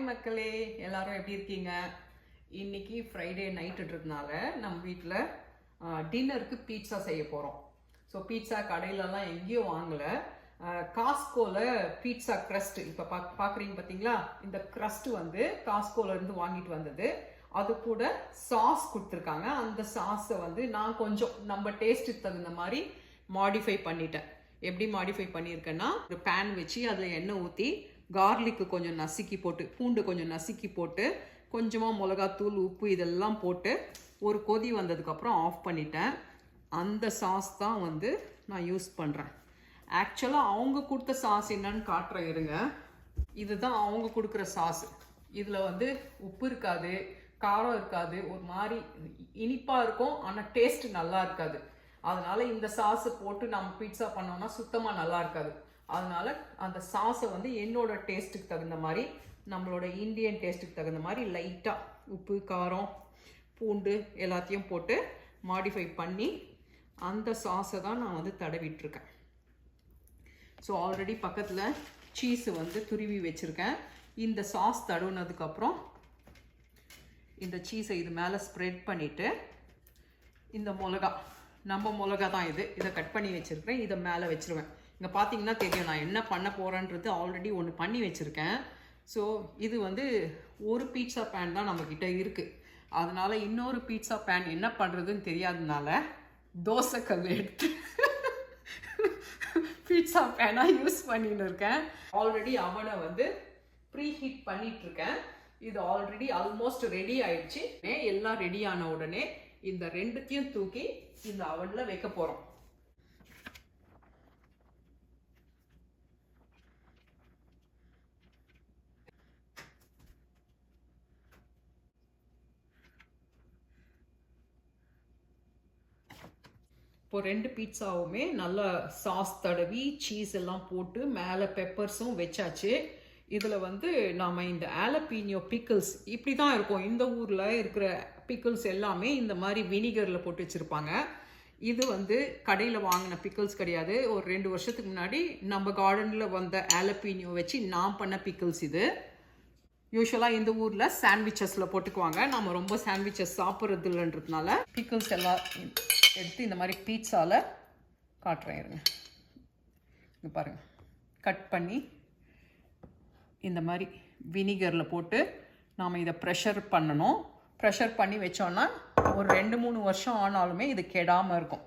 Hi மக்களே எல்லாரும் எப்படி இருக்கீங்க? இன்னைக்கு ஃப்ரைடே நைட்டுன்றதுனால நம்ம வீட்டில் டின்னருக்கு பீட்சா செய்ய போகிறோம் ஸோ பீட்சா கடையிலலாம் எங்கேயும் வாங்கலை. காஸ்கோவில் பீட்சா க்ரஸ்ட் இப்போ பா பார்க்குறீங்க பார்த்தீங்களா இந்த க்ரஸ்ட்டு வந்து காஸ்கோல இருந்து வாங்கிட்டு வந்தது. அது கூட சாஸ் கொடுத்துருக்காங்க. அந்த சாஸை வந்து நான் கொஞ்சம் நம்ம டேஸ்ட்டுக்கு தகுந்த மாதிரி மாடிஃபை பண்ணிட்டேன். எப்படி மாடிஃபை பண்ணியிருக்கேன்னா ஒரு பேன் வச்சு அதில் எண்ணெய் ஊற்றி கார்லிக்கு கொஞ்சம் நசுக்கி போட்டு பூண்டு கொஞ்சம் நசுக்கி போட்டு கொஞ்சமாக மிளகாத்தூள் உப்பு இதெல்லாம் போட்டு ஒரு கொதி வந்ததுக்கப்புறம் ஆஃப் பண்ணிட்டேன். அந்த சாஸ் தான் வந்து நான் யூஸ் பண்ணுறேன் ஆக்சுவலாக அவங்க கொடுத்த சாஸ் என்னன்னு காட்டுறேன் இருங்க. இதுதான் அவங்க கொடுக்குற சாஸ் இதில் வந்து உப்பு இருக்காது காரம் இருக்காது ஒரு மாதிரி இனிப்பாக இருக்கும் ஆனால் டேஸ்ட் நல்லா இருக்காது. அதனால் இந்த சாஸை போட்டு நம்ம பீட்சா பண்ணோம்னா சுத்தமாக நல்லா இருக்காது. அதனால் அந்த சாஸை வந்து என்னோட டேஸ்ட்டுக்கு தகுந்த மாதிரி நம்மளோட இந்தியன் டேஸ்ட்டுக்கு தகுந்த மாதிரி லைட்டாக உப்பு காரம் பூண்டு எல்லாத்தையும் போட்டு மாடிஃபை பண்ணி அந்த சாஸை தான் நான் வந்து தடவிட்டுருக்கேன். ஸோ ஆல்ரெடி பக்கத்தில் சீஸ் வந்து துருவி வச்சுருக்கேன். இந்த சாஸ் தடவுனதுக்கப்புறம் இந்த சீஸை இது மேலே ஸ்ப்ரெட் பண்ணிவிட்டு இந்த மிளகா நம்ம மிளகா தான் இது. இதை கட் பண்ணி வச்சுருக்கேன் இதை மேலே வச்சுருவேன். இங்கே பார்த்தீங்கன்னா தெரியும் நான் என்ன பண்ண போகிறேன்றது ஆல்ரெடி ஒன்று பண்ணி வச்சுருக்கேன். ஸோ இது வந்து ஒரு பீட்சா பேன் தான் நம்மக்கிட்ட இருக்குது அதனால் இன்னொரு பீட்சா பேன் என்ன பண்ணுறதுன்னு தெரியாததுனால தோசைக்கல் எடுத்து பீட்சா பேனாக யூஸ் பண்ணின்னு இருக்கேன். ஆல்ரெடி அவனை வந்து ப்ரீ ஹீட் பண்ணிகிட்ருக்கேன் இது ஆல்ரெடி ஆல்மோஸ்ட் ரெடி ஆயிடுச்சு. எல்லாம் ரெடி ஆன உடனே இந்த ரெண்டுத்தையும் தூக்கி இந்த அவனில் வைக்க போகிறோம் இப்போ ரெண்டு பீட்சாவுமே நல்லா சாஸ் தடவி சீஸ் எல்லாம் போட்டு மேலே பெப்பர்ஸும் வச்சாச்சு. இதில் வந்து நாம் இந்த ஆலப்பீனியோ பிக்கிள்ஸ் இப்படி தான் இருக்கும். இந்த ஊரில் இருக்கிற பிக்கிள்ஸ் எல்லாமே இந்த மாதிரி வினிகரில் போட்டு வச்சுருப்பாங்க. இது வந்து கடையில் வாங்கின பிக்கிள்ஸ் கிடையாது. ஒரு ரெண்டு வருஷத்துக்கு முன்னாடி நம்ம கார்டனில் வந்த ஆலப்பீனியோ வச்சு நான் பண்ண பிக்கிள்ஸ் இது. யூஸ்வலாக இந்த ஊரில் சாண்ட்விச்சஸில் போட்டுக்குவாங்க. நம்ம ரொம்ப சாண்ட்விச்சஸ் சாப்பிட்றது இல்லைன்றதுனால பிக்கிள்ஸ் எல்லாம் எடுத்து இந்த மாதிரி பீட்சாவில் காட்டுறேன் இருங்க. இங்கே பாருங்கள் கட் பண்ணி இந்த மாதிரி வினிகரில் போட்டு நாம் இதை ப்ரெஷர் பண்ணணும். ப்ரெஷர் பண்ணி வச்சோன்னா ஒரு ரெண்டு மூணு வருஷம் ஆனாலுமே இது கெடாமல் இருக்கும்.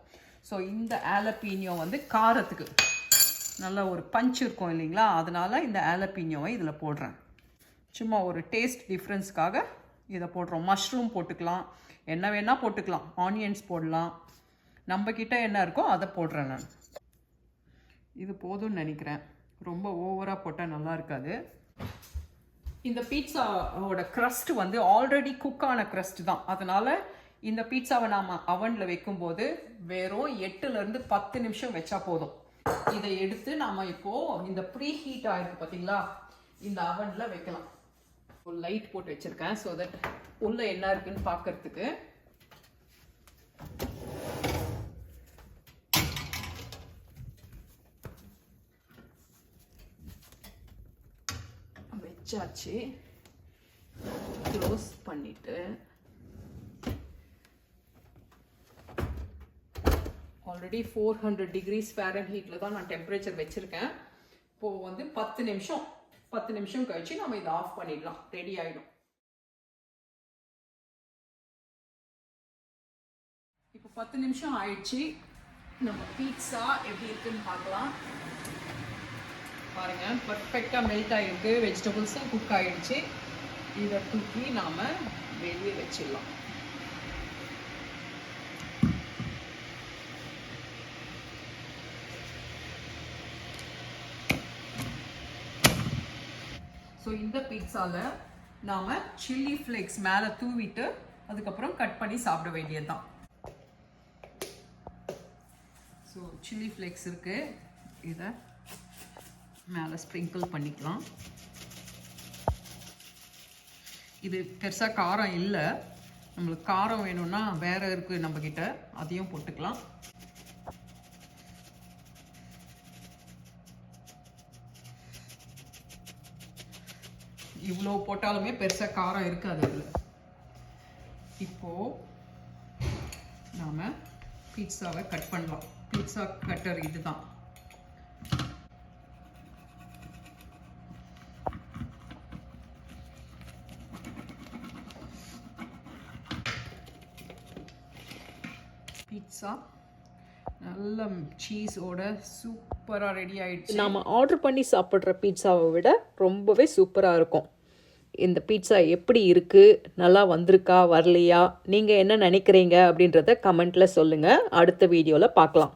ஸோ இந்த ஆலப்பீனியோ வந்து காரத்துக்கு நல்ல ஒரு பஞ்ச் இருக்கும் இல்லைங்களா? அதனால் இந்த ஆலப்பீனியோவை இதில் போடுறேன். சும்மா ஒரு டேஸ்ட் டிஃப்ரென்ஸ்க்காக இதை போடுறோம். மஷ்ரூம் போட்டுக்கலாம். என்ன வேணால் போட்டுக்கலாம். ஆனியன்ஸ் போடலாம். நம்ம என்ன இருக்கோ அதை போடுறேன் நான். இது போதும்னு நினைக்கிறேன். ரொம்ப ஓவராக போட்டால் நல்லா இருக்காது. இந்த பீட்சாவோட க்ரஸ்ட் வந்து ஆல்ரெடி குக்கான க்ரஸ்ட் தான். அதனால் இந்த பீட்சாவை நாம் அவனில் வைக்கும்போது வெறும் எட்டுலேருந்து பத்து நிமிஷம் வச்சா போதும். இதை எடுத்து நாம் இப்போது இந்த ப்ரீ ஹீட் ஆயிருக்கு பார்த்தீங்களா இந்த அவனில் வைக்கலாம். ஒரு லைட் போட்டு வச்சுருக்கேன். ஸோ தட் உள்ளே என்ன இருக்குன்னு பார்க்கறதுக்கு வச்சாச்சு. க்ளோஸ் பண்ணிட்டு. Already four hundred degrees Fahrenheit ஹீட்டில் தான் நான் டெம்பரேச்சர் வச்சுருக்கேன். இப்போது வந்து பத்து நிமிஷம். பத்து நிமிஷம் கழிச்சு நம்ம இதை ஆஃப் பண்ணிடலாம். ரெடி ஆகிடும் இப்போ பத்து நிமிஷம் ஆயிடுச்சு. நம்ம பீட்சா எப்படி இருக்குன்னு பார்க்கலாம். பாருங்க பர்ஃபெக்டாக மெல்ட் ஆகிருக்கு வெஜிடபிள்ஸும் குக் ஆகிடுச்சு இதை தூக்கி நாம் வெளியே வச்சிடலாம். ஸோ இந்த பீட்சாவில் நாம் சில்லி ஃப்ளேக்ஸ் மேலே தூவிட்டு அதுக்கப்புறம் கட் பண்ணி சாப்பிட வேண்டியது தான் ஸோ சில்லி ஃப்ளேக்ஸ் இருக்குது இதை மேலே ஸ்ப்ரிங்கிள் பண்ணிக்கலாம். இது பெருசாக காரம் இல்லை. நம்மளுக்கு காரம் வேணும்னா வேறு இருக்குது நம்மக்கிட்ட அதையும் போட்டுக்கலாம். இவ்வளோ போட்டாலுமே பெருசாக காரம் இருக்காது அதில். இப்போது நாம் பீட்சாவை கட் பண்ணலாம். பீட்சா கட்டர் இதுதான். பீட்சா நல்ல சீஸோட சூப்பராக ரெடி ஆகிடுச்சு நாம் ஆர்டர் பண்ணி சாப்பிட்ற பீட்சாவை விட ரொம்பவே சூப்பராக இருக்கும். இந்த பீட்சா எப்படி இருக்குது நல்லா வந்திருக்கா? வரலையா? நீங்கள் என்ன நினைக்கிறீங்க? அப்படின்றத கமெண்ட்டில் சொல்லுங்கள் அடுத்த வீடியோவில் பார்க்கலாம்.